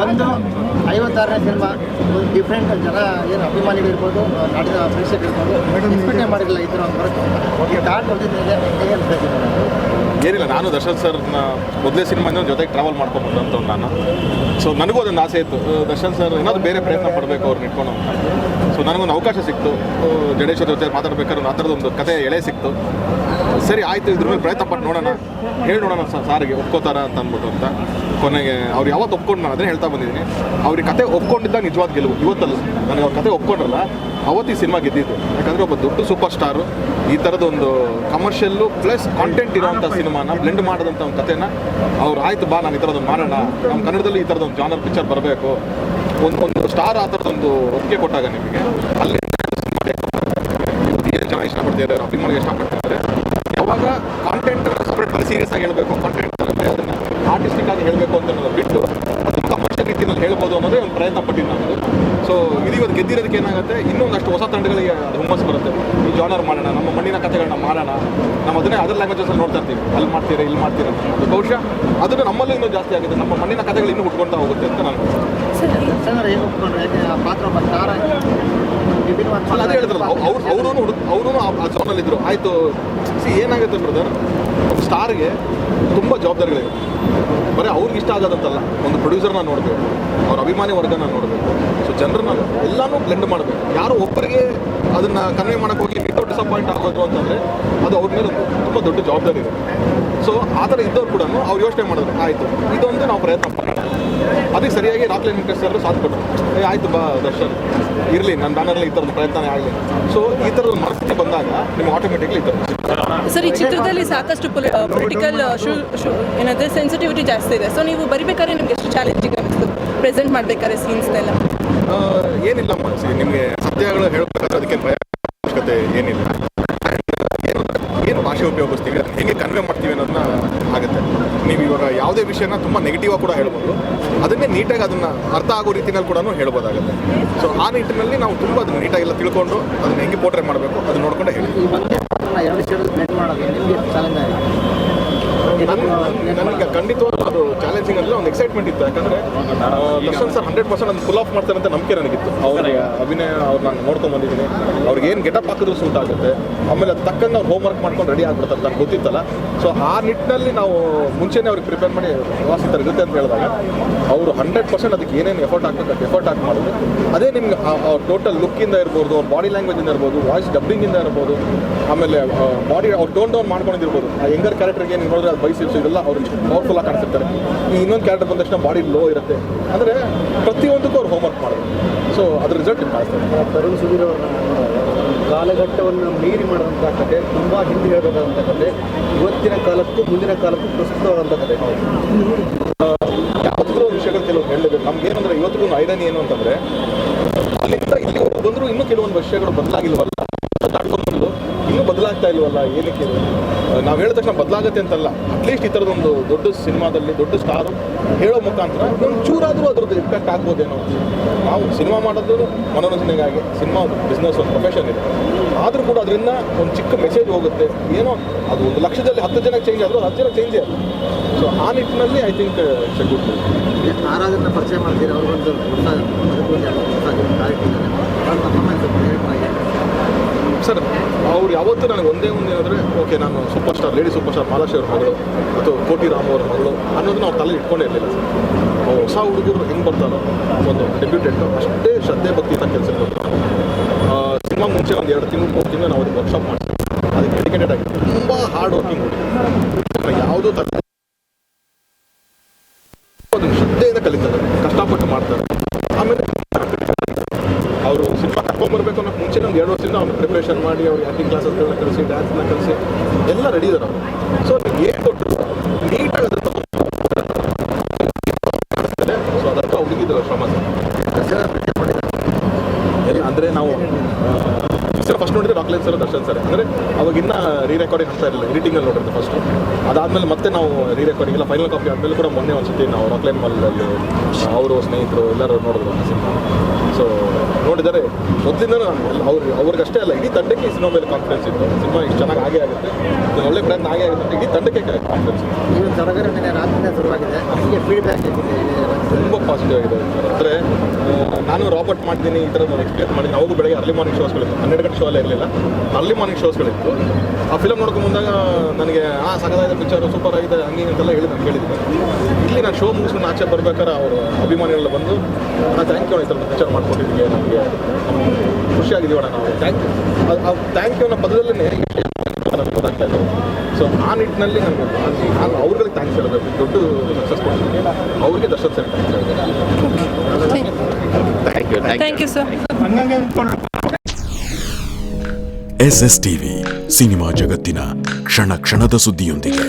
ಒಂದು ಐವತ್ತಾರನೇ ಸಿನಿಮಾ ಒಂದು ಡಿಫ್ರೆಂಟ್ ಜನ ಏನು ಅಭಿಮಾನಿಗಳಿರ್ಬೋದು ನಾಡಿನ ಪ್ರೇಕ್ಷಕರಿರ್ಬೋದು ಎಕ್ಸ್ಪೆಕ್ಟೇ ಮಾಡಿರಲಿಲ್ಲ ಈ ಥರ ಒಂದು ಬರುತ್ತೆ. ಸ್ಟಾರ್ಟ್ ಹೊಡೆದಿದ್ದೆ ಹೇಗೆ ಏನಿಲ್ಲ ನಾನು ದರ್ಶನ್ ಸರ್ನ ಮೊದಲೇ ಸಿನಿಮಾ ಜೊತೆಗೆ ಟ್ರಾವೆಲ್ ಮಾಡ್ಕೊಬೋದು ಅಂತ ನಾನು. ಸೊ ನನಗೂ ಅದೊಂದು ಆಸೆ ಇತ್ತು. ದರ್ಶನ್ ಸರ್ ಏನಾದರೂ ಬೇರೆ ಪ್ರಯತ್ನ ಪಡಬೇಕು ಅವ್ರನ್ನ ಇಟ್ಕೊಂಡು. ಅಂತ ಸೊ ನನಗೊಂದು ಅವಕಾಶ ಸಿಕ್ತು. ಜಡೇಶ್ವರ ಜೊತೆ ಮಾತಾಡ್ಬೇಕಾದ್ರೆ ಆ ಥರದೊಂದು ಕತೆ ಎಳೆ ಸಿಕ್ತು. ಸರಿ ಆಯಿತು ಇದ್ರ ಮೇಲೆ ಪ್ರಯತ್ನ ಪಟ್ಟು ನೋಡೋಣ. ಹೇಳಿ ನೋಡೋಣ ಸಾರಿಗೆ ಒಪ್ಕೋತಾರ ಅಂತ ಅಂದ್ಬಿಟ್ಟು ಅಂತ. ಕೊನೆಗೆ ಅವ್ರು ಯಾವತ್ತು ಒಪ್ಕೊಂಡು ನಾನು ಅದನ್ನೇ ಹೇಳ್ತಾ ಬಂದಿದ್ದೀನಿ. ಅವ್ರಿಗೆ ಕತೆ ಒಪ್ಕೊಂಡಿದ್ದಾಗ ನಿಜವಾದ ಗೆಲುವು. ಇವತ್ತಲ್ಲ, ನನಗೆ ಅವ್ರ ಕತೆ ಒಪ್ಕೊಂಡ್ರಲ್ಲ, ಅವತ್ತು ಈ ಸಿನಿಮಾ ಗೆದ್ದಿದ್ದು. ಯಾಕಂದರೆ ಒಬ್ಬ ದೊಡ್ಡ ಸೂಪರ್ ಸ್ಟಾರು, ಈ ಥರದೊಂದು ಕಮರ್ಷಿಯಲ್ಲು ಪ್ಲಸ್ ಕಾಂಟೆಂಟ್ ಇರೋವಂಥ ಸಿನಿಮಾನ ಬ್ಲೆಂಡ್ ಮಾಡಿದಂಥ ಒಂದು ಕಥೆನ ಅವ್ರು ಆಯ್ತು ಬಾ, ನಾನು ಈ ಥರದೊಂದು ಮಾಡೋಣ. ನಮ್ಮ ಕನ್ನಡದಲ್ಲಿ ಈ ಥರದೊಂದು ಜಾನರ್ ಪಿಕ್ಚರ್ ಬರಬೇಕು. ಒಂದು ಒಂದು ಸ್ಟಾರ್ ಆ ಥರದೊಂದು ಒಪ್ಪಿಗೆ ಕೊಟ್ಟಾಗ ನಿಮಗೆ. ಅಲ್ಲಿ ಜನ ಇಷ್ಟಪಡ್ತಿದ್ದಾರೆ ಅಭಿಮಾನಿಗೆ ಇಷ್ಟಪಡ್ತಿದ್ದಾರೆ ಯಾವಾಗ ಕಾಂಟೆಂಟ್ ಸಪ್ರೇಟ್ ಸೀರಿಯಸ್ ಆಗಿ ಹೇಳಬೇಕು ಕಾಂಟೆಂಟ್ ಅದನ್ನು ಆರ್ಟಿಸ್ಟಿಕ್ ಆಗಿ ಹೇಳಬೇಕು ಅಂತ ಅನ್ನೋದು ಬಿಟ್ಟು ಅದನ್ನು ಕಮರ್ಷಿಯಲ್ ರೀತಿಯಲ್ಲಿ ಹೇಳ್ಬೋದು ಅನ್ನೋದೇ ಒಂದು ಪ್ರಯತ್ನ ಪಟ್ಟಿದ್ದು ನಾನು. ಸೊ ಇದು ಇವತ್ತು ಗೆದ್ದಿರೋದಕ್ಕೆ ಏನಾಗುತ್ತೆ? ಇನ್ನೊಂದಷ್ಟು ಹೊಸ ತಂಡಗಳಿಗೆ ಅದು ಹುಮ್ಮಸ್ ಬರುತ್ತೆ. ಈ ಜಾನರ್ ಮಾಡೋಣ ನಮ್ಮ ಮಣ್ಣಿನ ಕಥೆಗಳನ್ನ ಮಾಡೋಣ. ನಮ್ಮ ಅದನ್ನೇ ಅದರ್ ಲ್ಯಾಂಗ್ವೇಜಸಲ್ಲಿ ನೋಡ್ತಾ ಇರ್ತೀವಿ. ಅಲ್ಲಿ ಮಾಡ್ತೀರಾ ಇಲ್ಲಿ ಮಾಡ್ತೀರಾ ಅಂತ. ಅದು ಬಹುಶಃ ಅದನ್ನು ನಮ್ಮಲ್ಲೂ ಇನ್ನೂ ಜಾಸ್ತಿ ಆಗುತ್ತೆ. ನಮ್ಮ ಮಣ್ಣಿನ ಕಥೆಗಳು ಇನ್ನೂ ಹುಟ್ಕೊಳ್ತಾ ಹೋಗುತ್ತೆ ಅಂತ ನಾನು ಅಲ್ಲ ಅದೇ ಹೇಳಿದ್ರಲ್ಲ ಅವ್ರು ಅವರು ಅವರು ಆ ಜೋನಲ್ಲಿ ಇದ್ರು ಆಯಿತು. ಸಿ ಏನಾಗುತ್ತೆ ಬ್ರದರ್ ಸ್ಟಾರ್ಗೆ ತುಂಬ ಜವಾಬ್ದಾರಿಗಳಿವೆ. ಬರೀ ಅವ್ರಿಗೆ ಇಷ್ಟ ಆಗೋದಂತಲ್ಲ ಒಂದು ಪ್ರೊಡ್ಯೂಸರ್ನ ನೋಡಬೇಕು. ಅವ್ರ ಅಭಿಮಾನಿ ವರ್ಗನ ನೋಡಬೇಕು. ಸೊ ಜನರನ್ನ ಎಲ್ಲನೂ ಬ್ಲೆಂಡ್ ಮಾಡಬೇಕು. ಯಾರೋ ಒಬ್ಬರಿಗೆ ಅದನ್ನು ಕನ್ವೆ ಮಾಡೋಕೆ ಹೋಗಿ ವಿತೌಟ್ ಡಿಸಪಾಯಿಂಟ್ ಆಗೋದು ಅಂತಂದರೆ ಅದು ಅವ್ರ ಮೇಲೆ ತುಂಬ ದೊಡ್ಡ ಜವಾಬ್ದಾರಿ ಇದೆ ಸೊ ಆ ಥರ ಇದ್ದವ್ರು ಕೂಡ ಅವ್ರು ಯೋಚನೆ ಮಾಡಿದ್ರು. ಆಯಿತು. ಇದೊಂದು ನಾವು ಪ್ರಯತ್ನ ಅದಕ್ಕೆ ಸರಿಯಾಗಿ ರಾಕ್ ಲೈನ್ ಸರ್ ಸಾಥ್ ಕೊಟ್ಟರು. ಏ ಆಯಿತು ಬಾ ದರ್ಶನ್. ಇರಲಿ ನನ್ನ ಬ್ಯಾನರಲ್ಲಿ ಈ ಥರದ ಪ್ರಯತ್ನನೇ ಆಗಲಿ. ಸೊ ಈ ಥರದ ಮನಸ್ಥಿತಿ ಬಂದಾಗ ನಿಮ್ಗೆ ಆಟೋಮೆಟಿಕ್ಲಿ ಈ ಥರ ಸರ್ ಈ ಚಿತ್ರದಲ್ಲಿ ಸಾಕಷ್ಟು ಪೊಲಿಟಿಕಲ್ ಏನಂದ್ರೆ ಸೆನ್ಸಿಟಿವಿಟಿ ಜಾಸ್ತಿ ಇದೆ. ಸೊ ನೀವು ಬರಿಬೇಕಾದ್ರೆ ನಿಮ್ಗೆ ಎಷ್ಟು ಚಾಲೆಂಜಿಂಗ್ ಅನಿಸ್ತು ಪ್ರೆಸೆಂಟ್ ಮಾಡಬೇಕಾದ್ರೆ ಸೀನ್ಸ್ನೆಲ್ಲ ಏನಿಲ್ಲ ಮನಸ್ಸಿಗೆ ನಿಮಗೆ ಸತ್ಯಗಳು ಹೇಳಬೇಕಾದ್ರೆ ಅದಕ್ಕೆ ಭಯ ಅವಶ್ಯಕತೆ ಏನಿಲ್ಲ ಏನು ಏನು ಭಾಷೆ ಹೆಂಗೆ ಅದನ್ನ ಹೇಗೆ ಕನ್ವೆ ಮಾಡ್ತೀವಿ ಅನ್ನೋದನ್ನ ಆಗುತ್ತೆ. ನೀವು ಇವಾಗ ಯಾವುದೇ ವಿಷಯನ ತುಂಬ ನೆಗೆಟಿವ್ ಕೂಡ ಹೇಳ್ಬೋದು. ಅದನ್ನೇ ನೀಟಾಗಿ ಅದನ್ನು ಅರ್ಥ ಆಗೋ ರೀತಿನಲ್ಲಿ ಕೂಡ ಹೇಳ್ಬೋದಾಗುತ್ತೆ. ಸೊ ಆ ನಿಟ್ಟಿನಲ್ಲಿ ನಾವು ತುಂಬ ಅದನ್ನ ನೀಟಾಗೆಲ್ಲ ತಿಳ್ಕೊಂಡು ಅದನ್ನ ಹೆಂಗೆ ಪೋಟ್ರೆ ಮಾಡಬೇಕು ಅದನ್ನ ನೋಡ್ಕೊಂಡೆ ಹೇಳಿ ನನಗೆ ಖಂಡಿತವಾಗ್ಲೂ ಅದು ಚಾಲೆಂಜಿಂಗ್ ಅಂದರೆ ಒಂದು ಎಕ್ಸೈಟ್ಮೆಂಟ್ ಇತ್ತು. ಯಾಕಂದರೆ ದರ್ಶನ್ ಸರ್ ಹಂಡ್ರೆಡ್ ಪರ್ಸೆಂಟ್ ಅದನ್ನು ಫುಲ್ ಆಫ್ ಮಾಡ್ತಾರೆ ಅಂತ ನಂಬಿಕೆ ನನಗಿತ್ತು. ಅವ್ರ ಅಭಿನಯ ಅವ್ರು ನಾನು ನೋಡ್ಕೊಂಡು ಬಂದಿದ್ದೀನಿ. ಅವ್ರಿಗೆ ಏನು ಗೆಟಪ್ ಹಾಕಿದ್ರು ಸೂಟ್ ಆಗುತ್ತೆ. ಆಮೇಲೆ ಅದು ತಕ್ಕಂಗೆ ಅವ್ರು ಹೋಮ್ ವರ್ಕ್ ಮಾಡ್ಕೊಂಡು ರೆಡಿ ಆಗ್ಬಿಡ್ತಾರೆ ನಂಗೆ ಗೊತ್ತಿತ್ತಲ್ಲ. ಸೊ ಆ ನಿಟ್ಟಿನಲ್ಲಿ ನಾವು ಮುಂಚೆನೇ ಅವ್ರಿಗೆ ಪ್ರಿಪೇರ್ ಮಾಡಿ ಪ್ರವಾಸ ಇರುತ್ತೆ ಅಂತ ಹೇಳಿದಾಗ, ಅವರು ಹಂಡ್ರೆಡ್ ಪರ್ಸೆಂಟ್ ಅದಕ್ಕೆ ಏನೇನು ಎಫರ್ಟ್ ಹಾಕಬೇಕು ಎಫರ್ಟ್ ಹಾಕಿ ಮಾಡಿದ್ರು ಅದೇ ನಿಮ್ಗೆ ಟೋಟಲ್ ಲುಕ್ಕಿಂದ ಇರ್ಬೋದು, ಅವ್ರ ಬಾಡಿ ಲ್ಯಾಂಗ್ವೇಜಿಂದ ಇರ್ಬೋದು ವಾಯ್ಸ್ ಡಬ್ಬಿಂಗಿಂದ ಇರ್ಬೋದು, ಆಮೇಲೆ ಬಾಡಿ ಅವ್ರು ಟೋನ್ ಡೌನ್ ಮಾಡ್ಕೊಂಡಿರ್ಬೋದು. ಆ ಯಂಗರ್ ಕ್ಯಾರೆಕ್ಟರ್ಗೆ ಏನು ನೋಡಿದ್ರೆ ಅದು ಬೈಸಿಪ್ಸ್ ಇದೆಲ್ಲ ಅವ್ರು ಪವರ್ಫುಲ್ ಆಗಿ ಈ ಇನ್ನೊಂದು ಕ್ಯಾರೆಕ್ಟರ್ ಬಂದ ತಕ್ಷಣ ಬಾಡಿ ಲೋ ಇರುತ್ತೆ. ಅಂದರೆ ಪ್ರತಿಯೊಂದಕ್ಕೂ ಅವ್ರು ಹೋಮ್ವರ್ಕ್ ಮಾಡೋದು ಸೊ ಅದ್ರ ರಿಸಲ್ಟ್ ಕಾಣಿಸ್ತದೆ ತರುಣ್ ಸುಧೀರ್ ಅವರ ಕಾಲಘಟ್ಟವನ್ನು ಮೀರಿ ಮಾಡಿದಂಥ ಕತೆ, ತುಂಬ ಹಿಂದೆ ಹೇಳಬೇಕಾದಂಥ ಕತೆ. ಇವತ್ತಿನ ಕಾಲಕ್ಕೂ, ಮುಂದಿನ ಕಾಲಕ್ಕೂ ಪ್ರಸ್ತುತವಾದಂಥ ಕತೆ ಯಾವುದಾದ್ರೂ ವಿಷಯಗಳು ಕೆಲವು ಹೇಳಬೇಕು ನಮ್ಗೆ ಏನಂದ್ರೆ ಇವತ್ತಿಗೂ ಐರನ್ ಏನು ಅಂತಂದ್ರೆ ಅಲ್ಲಿಂದ ಇಲ್ಲಿವರೆಗೂ ಬಂದರೂ ಇನ್ನೂ ಕೆಲವೊಂದು ವಿಷಯಗಳು ಬದಲಾಗಿಲ್ವಲ್ಲ ದಾಟ್ಕೊಂಡು ಬಂದು ಇನ್ನೂ ಬದಲಾಗ್ತಾ ಇಲ್ವಲ್ಲ ಏನಕ್ಕೆ ಇದು? ನಾವು ಹೇಳಿದ ತಕ್ಷಣ ಬದಲಾಗುತ್ತೆ ಅಂತಲ್ಲ ಅಟ್ಲೀಸ್ಟ್ ಈ ಥರದೊಂದು ದೊಡ್ಡ ಸಿನಿಮಾದಲ್ಲಿ, ದೊಡ್ಡ ಸ್ಟಾರು ಹೇಳೋ ಮುಖಾಂತರ ಒಂದು ಚೂರಾದರೂ ಅದ್ರದ್ದು ಇಂಪ್ಯಾಕ್ಟ್ ಆಗ್ಬೋದೇನೋ ನಾವು ಸಿನಿಮಾ ಮಾಡೋದು ಮನೋರಂಜನೆಗಾಗಿ ಸಿನಿಮಾ ಬಿಸ್ನೆಸ್ ಒಂದು ಪ್ರೊಫೆಷನ್ ಇದೆ. ಆದರೂ ಕೂಡ ಅದರಿಂದ ಒಂದು ಚಿಕ್ಕ ಮೆಸೇಜ್ ಹೋಗುತ್ತೆ. ಏನೋ ಅದು ಒಂದು ಲಕ್ಷದಲ್ಲಿ ಹತ್ತು ಜನ ಚೇಂಜ್ ಆದರೂ ಹತ್ತು ಜನ ಚೇಂಜ್ ಅದು ಸೊ ಆ ನಿಟ್ಟಿನಲ್ಲಿ ಐ ಥಿಂಕ್ ಗುಡ್ ಆರಾಧನೆ ಪರಿಚಯ ಮಾಡ್ತೀರಿ? ಅವ್ರಿಗೊಂದು ಹೊಸ ಬದುಕುವಂತೆ ಹೊಸ ಕ್ಲಾರಿಟಿ ಇದೆ ಅವ್ರ ಪರ್ಫಾರ್ಮೆನ್ಸ್ ಸರ್ ಅವ್ರು ಯಾವತ್ತೂ ನನಗೆ ಒಂದೇ ಒಂದು ಏನಂದರೆ ಓಕೆ, ನಾನು super star lady super star ಬಾಲಾಶಿ ಅವ್ರ ಮಗಳು ಅಥವಾ ಕೋಟಿ ರಾಮ್ ಅವ್ರ ಮಗಳು ಅನ್ನೋದನ್ನ ಅವ್ರ ತಲೆ ಇಟ್ಕೊಂಡೇ ಇರಲಿಲ್ಲ. ಸರ್ ಹೊಸ ಹುಡುಗರು ಹೆಂಗೆ ಬರ್ತಾರೋ, ಒಂದು ಡೆಬ್ಯೂಟೆಂಟು ಅಷ್ಟೇ ಶ್ರದ್ಧೆ ಭಕ್ತಿಯಿಂದ ಕೆಲಸ ಬರ್ತಾರೆ ಸಿನಿಮಾ ಮುಂಚೆ ಒಂದು ಎರಡು ತಿಂಗಳು, ಮೂರು ತಿಂಗಳು ನಾವು ಅದಕ್ಕೆ ವರ್ಕ್ಶಾಪ್ ಮಾಡ್ತೀವಿ ಅದಕ್ಕೆ ಡೆಡಿಕೇಟೆಡ್ ಆಗಿ ತುಂಬ ಹಾರ್ಡ್ ವರ್ಕಿಂಗ್ ಯಾವುದೋ ಥರ ಅದನ್ನು ಶ್ರದ್ಧೆಯಿಂದ ಕಲಿತಾರೆ ಕಷ್ಟಪಟ್ಟು ಮಾಡ್ತಾರೆ ಆಮೇಲೆ ಅವರು ಸಿನಿಮಾ ಕರ್ಕೊಂಡ್ಬರ್ಬೇಕು ಅನ್ನೋಕ್ಕೆ ಮುಂಚೆ ಒಂದು ಎರಡು ವರ್ಷದಿಂದ ಅವ್ರು ಪ್ರಿಪ್ರೇಷನ್ ಮಾಡಿ ಅವ್ರಿಗೆ ಆ್ಯಕ್ಟಿಂಗ್ ಕ್ಲಾಸಸ್ಗಳನ್ನ ಕಲಿಸಿ ಡ್ಯಾನ್ಸ್ನ ಕಲಿಸಿ ಎಲ್ಲ ರೆಡಿ ಇದ್ದಾರೆ ಅವರು. ಸೊ ನೀವು ಏನು ಕೊಟ್ಟರು ನೀಟಾಗಿ ಅದನ್ನು ಸೊ ಅದಕ್ಕೆ ಹುಡುಗಿದ್ರು ಶ್ರಮ ಸರ್ ಎಲ್ಲ ಅಂದರೆ ನಾವು ಸರ್ ಫಸ್ಟ್ ನೋಡಿದ್ರೆ ರಾಕ್ಲೈನ್ ಸರ್ ದರ್ಶನ್ ಸರ್ ಅಂದರೆ ಅವಾಗಿನ್ನ ರೀ ರೆಕಾರ್ಡಿಂಗ್ ಆಗ್ತಾ ಇರಲಿಲ್ಲ ಎಡಿಟಿಂಗಲ್ಲಿ ನೋಡಿದ್ರೆ ಫಸ್ಟ್ ಅದಾದಮೇಲೆ ಮತ್ತೆ ನಾವು ರೀ ರೆಕಾರ್ಡಿಂಗ್ ಇಲ್ಲ ಫೈನಲ್ ಕಾಪಿ ಆದಮೇಲೆ ಕೂಡ ಮೊನ್ನೆ ಒಂದ್ಸತಿ ನಾವು ರಾಕ್ಲೈನ್ ಅಲ್ಲಿ ಅವರು ಸ್ನೇಹಿತರು ಎಲ್ಲರೂ ನೋಡಿದ್ರು ಆ ಸಿನಿಮಾ. ಸೊ ನೋಡಿದರೆ ಮೊದಲಿಂದ ಅವ್ರು ಅವ್ರಿಗಷ್ಟೇ ಅಲ್ಲ ಇಡೀ ತಂಡಕ್ಕೆ ಈ ಸಿನಿಮಾ ಮೇಲೆ ಕಾನ್ಫಿಡೆನ್ಸ್ ಇತ್ತು. ಸಿನಿಮಾ ಇಷ್ಟು ಚೆನ್ನಾಗಿ ಆಗೇ ಆಗುತ್ತೆ. ಒಳ್ಳೆ ಪ್ರಯತ್ನ ಆಗೇ ಆಗುತ್ತೆ ಇಡೀ ತಂಡಕ್ಕೆ ಕಾನ್ಫಿಡೆನ್ಸ್ ಇತ್ತು. ನಿನ್ನೆ ಶುರುವಾಗಿದೆ. ಫೀಡ್ಬ್ಯಾಕ್ ತುಂಬ ಪಾಸಿಟಿವ್ ಆಗಿದೆ. ಅಂದರೆ ನಾನು ರಾಬರ್ಟ್ ಮಾಡ್ತೀನಿ ಈ ಥರ ಎಕ್ಸ್ಪ್ಲೇನ್ ಮಾಡಿದ್ದೀನಿ. ಅವಾಗ ಬೆಳಗ್ಗೆ ಅರ್ಲಿ ಮಾರ್ನಿಂಗ್ ಶೋಸ್ಗಳಿತ್ತು ಹನ್ನೆರಡು ಗಂಟೆ ಶೋ ಅಲ್ಲ ಇರಲಿಲ್ಲ. ಅರ್ಲಿ ಮಾರ್ನಿಂಗ್ ಶೋಸ್ಗಳಿತ್ತು ಆ ಫಿಲಮ್ ನೋಡ್ಕೊಂಡು ಬಂದಾಗ ನನಗೆ, ಆ ಸಗದಾಗಿದೆ ಪಿಕ್ಚರ್ ಸೂಪರ್ ಆಗಿದೆ, ಹಂಗೆ ಅಂತೆಲ್ಲ ಹೇಳಿ ನಾನು ಕೇಳಿದ್ದೆ ಇಲ್ಲಿ ನಾನು ಶೋ ಮುಗಿಸ್ಕೊಂಡು ಆಚೆ ಬರ್ಬೇಕಾದ್ರೆ ಅವರು ಅಭಿಮಾನಿಗಳೆಲ್ಲ ಬಂದು ನಾನು ಥ್ಯಾಂಕ್ ಯು ಈ ಥರ ಪಿಕ್ಚರ್ ಮಾಡ್ಕೊಟ್ಟಿದ್ದಕ್ಕೆ ನಮಗೆ ಖುಷಿಯಾಗಿದ್ದೀವಣ್ಣ ನಾವು. ಥ್ಯಾಂಕ್ ಅದು ಥ್ಯಾಂಕ್ ಯು ಅನ್ನೋ ಪದದಲ್ಲೇ ನನಗೆ ಸೊ ಆ ನಿಟ್ಟಿನಲ್ಲಿ ನಾನು ನಾನು ಅವ್ರಿಗೆ ಥ್ಯಾಂಕ್ಸ್ ಹೇಳಬೇಕು. ದೊಡ್ಡ ಸಕ್ಸಸ್ ಕೊಡ್ತೀನಿ. ಅವ್ರಿಗೆ Darshan sir thank you thank you sir S S TV cinema ಜಗತ್ತಿನ ಕ್ಷಣ ಕ್ಷಣದ ಸುದ್ದಿಯೊಂದಿಗೆ.